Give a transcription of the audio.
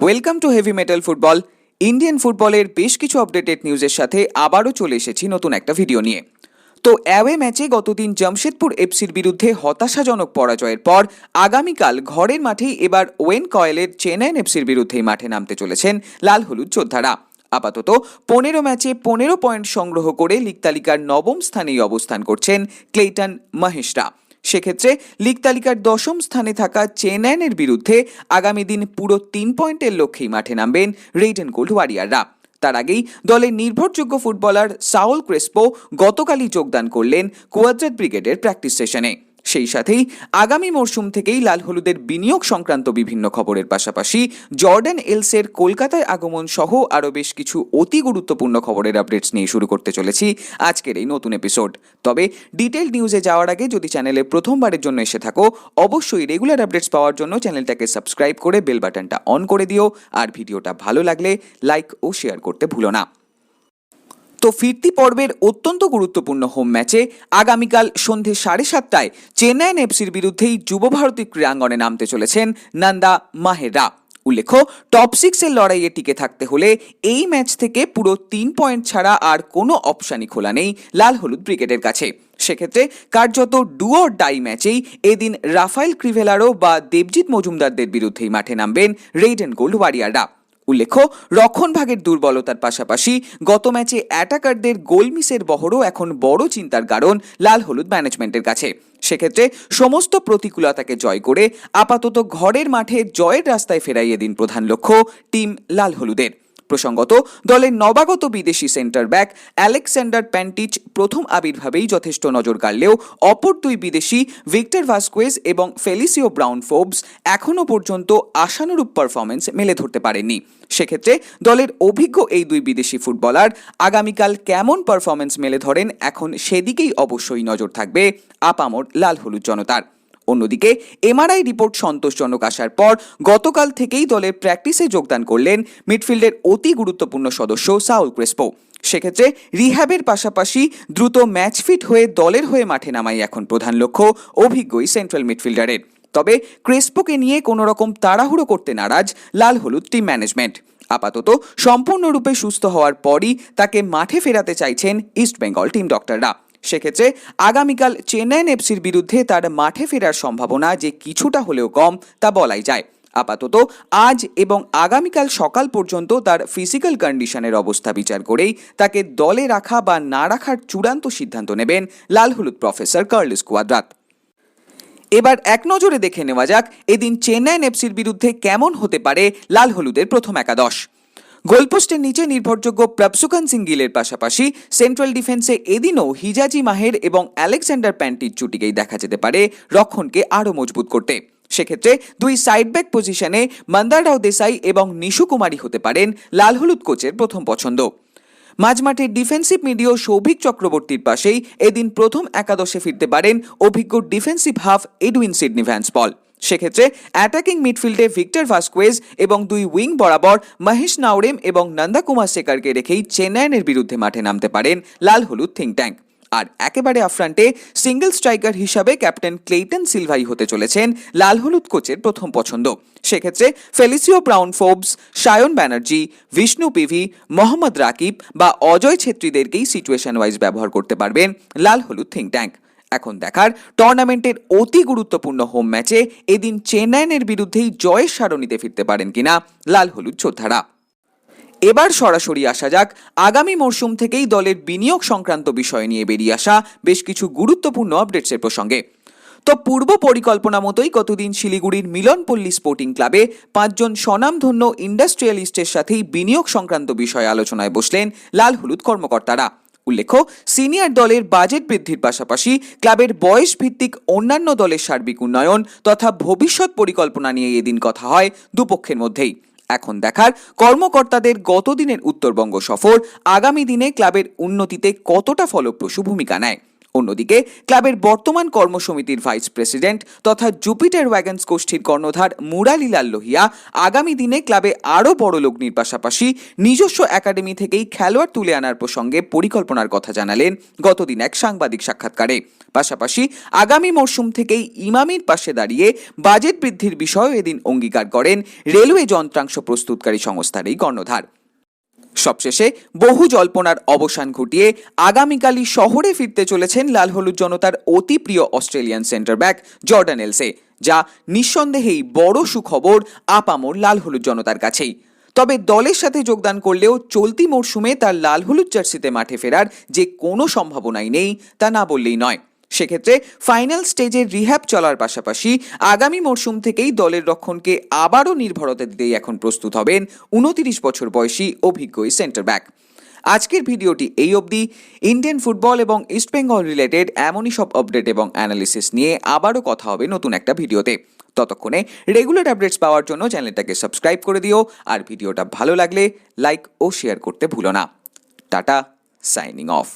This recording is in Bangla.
Welcome to heavy metal football Indian ফুটবলের বেশ কিছু আপডেটেড নিউজের সাথে আবারও চলে এসেছি নতুন একটা ভিডিও নিয়ে। তো অ্যাওয়ে ম্যাচে গতদিন জামশেদপুর এফসির বিরুদ্ধে হতাশাজনক পরাজয়ের পর আগামীকাল ঘরের মাঠেই এবার ওয়েন কয়েলের চেন্নাইন এফসির বিরুদ্ধেই মাঠে নামতে চলেছেন লাল হলুদ যোদ্ধারা। আপাতত পনেরো ম্যাচে পনেরো পয়েন্ট সংগ্রহ করে লিগ তালিকার নবম স্থানেই অবস্থান করছেন ক্লেটন মহেশরা। সেক্ষেত্রে লিগ তালিকার দশম স্থানে থাকা চেন্নাইনের বিরুদ্ধে আগামী দিন পুরো তিন পয়েন্টের লক্ষ্যেই মাঠে নামবেন রেইডেন গোল্ড ওয়ারিয়াররা। তার আগেই দলের নির্ভরযোগ্য ফুটবলার সাউল ক্রেসপো গতকালই যোগদান করলেন কোয়াদ্রাত ব্রিগেডের প্র্যাকটিস সেশনে। সেই সাথেই আগামী মরশুম থেকেই লাল হলুদের বিনিয়োগ সংক্রান্ত বিভিন্ন খবরের পাশাপাশি জর্ডান এলসের কলকাতায় আগমন সহ আরও বেশ কিছু অতি গুরুত্বপূর্ণ খবরের আপডেটস নিয়ে শুরু করতে চলেছি আজকের এই নতুন এপিসোড। তবে ডিটেল নিউজে যাওয়ার আগে যদি চ্যানেলে প্রথমবারের জন্য এসে থাকো, অবশ্যই রেগুলার আপডেটস পাওয়ার জন্য চ্যানেলটাকে সাবস্ক্রাইব করে বেল বাটনটা অন করে দিও, আর ভিডিওটা ভালো লাগলে লাইক ও শেয়ার করতে ভুলো না। তো ফিরতি পর্বের অত্যন্ত গুরুত্বপূর্ণ হোম ম্যাচে আগামীকাল সন্ধে সাড়ে সাতটায় চেন্নাইন এফসির বিরুদ্ধেই যুব ভারতী ক্রীড়াঙ্গনে নামতে চলেছেন নন্দা মাহেরা। উল্লেখ্য টপ সিক্সের লড়াইয়ে টিকে থাকতে হলে এই ম্যাচ থেকে পুরো তিন পয়েন্ট ছাড়া আর কোনো অপশানই খোলা নেই লাল হলুদ ব্রিগেডের কাছে। সেক্ষেত্রে কার্যত ডুয়োর ডাই ম্যাচেই এদিন রাফায়েল ক্রিভেলারো বা দেবজিৎ মজুমদারদের বিরুদ্ধেই মাঠে নামবেন রেড অ্যান্ড গোল্ড ওয়ারিয়াররা উল্লেখ্য রক্ষণভাগের দুর্বলতার পাশাপাশি গত ম্যাচে অ্যাটাকারদের গোলমিসের বহরও এখন বড় চিন্তার কারণ লাল হলুদ ম্যানেজমেন্টের কাছে। সেক্ষেত্রে সমস্ত প্রতিকূলতাকে জয় করে আপাতত ঘরের মাঠে জয়ের রাস্তায় ফেরাইয়ে দিন প্রধান লক্ষ্য, টিম লাল হলুদের। প্রসঙ্গত, দলের নবাগত বিদেশি সেন্টার ব্যাক অ্যালেকসান্ডার প্যান্টিচ প্রথম আবির্ভাবেই যথেষ্ট নজর কাড়লেও অপর দুই বিদেশি, ভিক্টর ভাস্কোয়েজ এবং ফেলিসিও ব্রাউন ফোবস এখনও পর্যন্ত আশানুরূপ পারফরমেন্স মেলে ধরতে পারেননি। সেক্ষেত্রে দলের অভিজ্ঞ এই দুই বিদেশি ফুটবলার আগামীকাল কেমন পারফরমেন্স মেলে ধরেন এখন সেদিকেই অবশ্যই নজর থাকবে, আপামর লাল হলুদ জনতার। অন্যদিকে এমআরআই রিপোর্ট সন্তোষজনক আসার পর গতকাল থেকেই দলের প্র্যাকটিসে যোগদান করলেন মিডফিল্ডের অতি গুরুত্বপূর্ণ সদস্য সাউল ক্রেসপো। সেক্ষেত্রে রিহ্যাবের পাশাপাশি দ্রুত ম্যাচ ফিট হয়ে দলের হয়ে মাঠে নামাই এখন প্রধান লক্ষ্য অভিজ্ঞই সেন্ট্রাল মিডফিল্ডারের। তবে ক্রেসপোকে নিয়ে কোনো রকম তাড়াহুড়ো করতে নারাজ লাল হলুদ টিম ম্যানেজমেন্ট। আপাতত সম্পূর্ণরূপে সুস্থ হওয়ার পরই তাকে মাঠে ফেরাতে চাইছেন ইস্টবেঙ্গল টিম ডক্টররা। সেক্ষেত্রে আগামীকাল চেন্নাইন এফসির বিরুদ্ধে তার মাঠে ফেরার সম্ভাবনা যে কিছুটা হলেও কম তা বলাই যায়। আপাতত আজ এবং আগামীকাল সকাল পর্যন্ত তার ফিজিক্যাল কন্ডিশনের অবস্থা বিচার করেই তাকে দলে রাখা বা না রাখার চূড়ান্ত সিদ্ধান্ত নেবেন লাল হলুদ প্রফেসর কার্লিস কোয়াদ্রাত। এবার এক নজরে দেখে নেওয়া যাক এদিন চেন্নাইন এফসির বিরুদ্ধে কেমন হতে পারে লাল হলুদের প্রথম একাদশ। গোলপোস্টের নিচে নির্ভরযোগ্য প্রপসুকান সিঙ্গিলের পাশাপাশি সেন্ট্রাল ডিফেন্সে এদিনও হিজাজি মাহের এবং আলেকজান্ডার প্যান্টির জুটিকেই দেখা যেতে পারে রক্ষণকে আরও মজবুত করতে। সেক্ষেত্রে দুই সাইড ব্যাক পজিশনে মন্দাররাও দেসাই এবং নিশু কুমারী হতে পারেন লাল হলুদ কোচের প্রথম পছন্দ। মাঝমাঠের ডিফেন্সিভ মিডিও সৌভিক চক্রবর্তীর পাশেই এদিন প্রথম একাদশে ফিরতে পারেন অভিজ্ঞ defensive half Edwin Sydney Vanspaul সেক্ষেত্রে অ্যাটাকিং মিডফিল্ডে ভিক্টর ভাস্কোয়েজ এবং দুই উইং বরাবর মহেশ নাওরেম এবং নন্দাকুমার শেখারকে রেখেই চেন্নাইনের বিরুদ্ধে মাঠে নামতে পারেন লাল হলুদ থিঙ্ক ট্যাঙ্ক আর একেবারে আফ্রান্টে সিঙ্গেল স্ট্রাইকার হিসাবে ক্যাপ্টেন ক্লেইটন সিলভাই হতে চলেছেন লাল হলুদ কোচের প্রথম পছন্দ। সেক্ষেত্রে Felicio Brown Forbes Sayan Banerjee Vishnu PV Mohammad Rakib বা অজয় ছেত্রীদেরকেই সিচুয়েশন ওয়াইজ ব্যবহার করতে পারবেন লাল হলুদ থিঙ্ক ট্যাঙ্ক এখন দেখার টুর্নামেন্টের অতি গুরুত্বপূর্ণ হোম ম্যাচে এদিন চেন্নাইনের বিরুদ্ধেই জয়ের সারণিতে ফিরতে পারেন কিনা লাল হলুদ যোদ্ধারা। এবার সরাসরি আসা যাক, আগামী মরশুম থেকেই দলের বিনিয়োগ সংক্রান্ত বিষয় নিয়ে বেরিয়ে আসা বেশ কিছু গুরুত্বপূর্ণ আপডেটসের প্রসঙ্গে। তো পূর্ব পরিকল্পনা মতোই গতদিন শিলিগুড়ির মিলনপল্লী স্পোর্টিং ক্লাবে পাঁচজন স্বনামধন্য ইন্ডাস্ট্রিয়ালিস্টের সাথেই বিনিয়োগ সংক্রান্ত বিষয়ে আলোচনায় বসলেন লাল হলুদ কর্মকর্তারা। উল্লেখ্য, সিনিয়র দলের বাজেট বৃদ্ধির পাশাপাশি ক্লাবের বয়স ভিত্তিক অন্যান্য দলের সার্বিক উন্নয়ন তথা ভবিষ্যৎ পরিকল্পনা নিয়ে এদিন কথা হয় দুপক্ষের মধ্যেই। এখন দেখার কর্মকর্তাদের গতদিনের উত্তরবঙ্গ সফর আগামী দিনে ক্লাবের উন্নতিতে কতটা ফলপ্রসূ ভূমিকা নেয়। অন্যদিকে, ক্লাবের বর্তমান কর্মসমিতির ভাইস প্রেসিডেন্ট তথা জুপিটার ওয়াগন্স গোষ্ঠীর কর্ণধার মুরালিলাল লোহিয়া আগামী দিনে ক্লাবে আরও বড় লগ্নির পাশাপাশি নিজস্ব একাডেমি থেকেই খেলোয়াড় তুলে আনার প্রসঙ্গে পরিকল্পনার কথা জানালেন গতদিন এক সাংবাদিক সাক্ষাৎকারে। পাশাপাশি আগামী মরশুম থেকেই ইমামির পাশে দাঁড়িয়ে বাজেট বৃদ্ধির বিষয়েও এদিন অঙ্গীকার করেন রেলওয়ে যন্ত্রাংশ প্রস্তুতকারী সংস্থার এই কর্ণধার। সবশেষে বহু জল্পনার অবসান ঘটিয়ে আগামীকালই শহরে ফিরতে চলেছেন লাল হলুদ জনতার অতি প্রিয় Australian centre back Jordan Elsey, যা নিঃসন্দেহেই বড় সুখবর আপামর লাল হলুদ জনতার কাছেই। তবে দলের সাথে যোগদান করলেও চলতি মরশুমে তার লাল হলুদ জার্সিতে মাঠে ফেরার যে কোনো সম্ভাবনাই নেই তা না বললেই নয়। সেক্ষেত্রে ফাইনাল স্টেজের রিহ্যাব চলার পাশাপাশি আগামী মরশুম থেকেই দলের রক্ষণকে আবারও নির্ভরতা দিতেই এখন প্রস্তুত হবেন উনতিরিশ বছর বয়সী অভিজ্ঞ সেন্টার ব্যাক আজকের ভিডিওটি এই অবধি। ইন্ডিয়ান ফুটবল এবং ইস্টবেঙ্গল রিলেটেড এমনই সব আপডেট এবং অ্যানালিসিস নিয়ে আবারও কথা হবে নতুন একটা ভিডিওতে। ততক্ষণে রেগুলার আপডেটস পাওয়ার জন্য চ্যানেলটাকে সাবস্ক্রাইব করে দিও আর ভিডিওটা ভালো লাগলে লাইক ও শেয়ার করতে ভুলো না। Tata signing off